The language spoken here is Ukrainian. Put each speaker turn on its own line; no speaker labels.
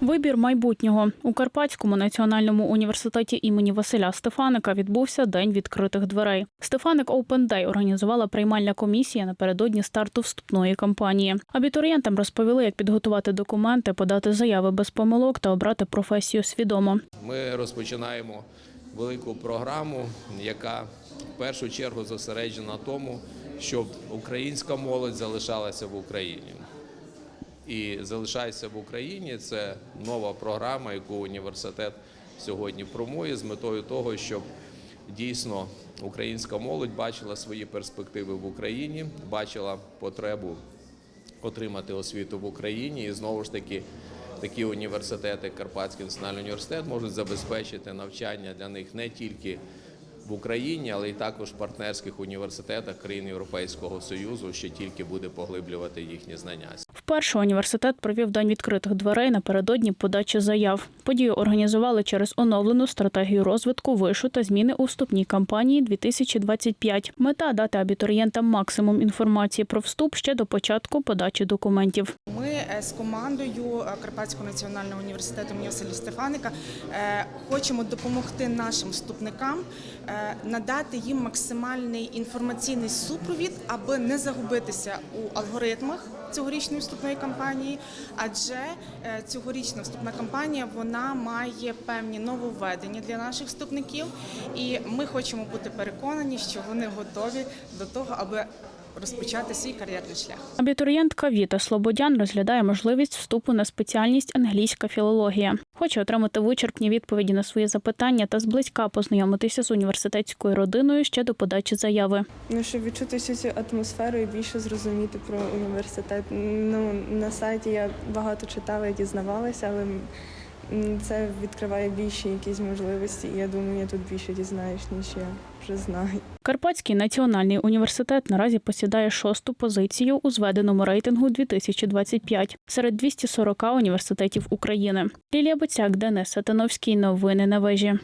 Вибір майбутнього у Карпатському національному університеті імені Василя Стефаника відбувся день відкритих дверей. Стефаник Open Day організувала приймальна комісія напередодні старту вступної кампанії. Абітурієнтам розповіли, як підготувати документи, подати заяви без помилок та обрати професію свідомо.
Ми розпочинаємо велику програму, яка в першу чергу зосереджена на тому, щоб українська молодь залишалася в Україні. І залишайся в Україні це нова програма, яку університет сьогодні промує з метою того, щоб дійсно українська молодь бачила свої перспективи в Україні, бачила потребу отримати освіту в Україні. І знову ж таки, такі університети, Карпатський національний університет, можуть забезпечити навчання для них не тільки в Україні, але й також в партнерських університетах країн Європейського Союзу, що тільки буде поглиблювати їхні знання.
Вперше університет провів день відкритих дверей напередодні подачі заяв. Подію організували через оновлену стратегію розвитку вишу та зміни у вступній кампанії 2025. Мета дати абітурієнтам максимум інформації про вступ ще до початку подачі документів.
Ми з командою е, Карпатського національного університету імені Стефаника е, хочемо допомогти нашим вступникам е, надати їм максимальний інформаційний супровід, аби не загубитися у алгоритмах цьогорічної вступної кампанії. Адже е, цьогорічна вступна кампанія вона має певні нововведення для наших вступників, і ми хочемо бути переконані, що вони готові до того, аби розпочати свій кар'єрний шлях.
Абітурієнтка Віта Слободян розглядає можливість вступу на спеціальність англійська філологія. Хоче отримати вичерпні відповіді на свої запитання та зблизька познайомитися з університетською родиною ще до подачі заяви.
Ну, щоб відчути всю цю атмосферу і більше зрозуміти про університет. Ну, на сайті я багато читала і дізнавалася, але це відкриває більші якісь можливості, і я думаю, я тут більше дізнаюсь, ніж я вже знаю.
Карпатський національний університет наразі посідає шосту позицію у зведеному рейтингу 2025 серед 240 університетів України. Лілія Боцяк, Денис Сатановський. Новини на вежі.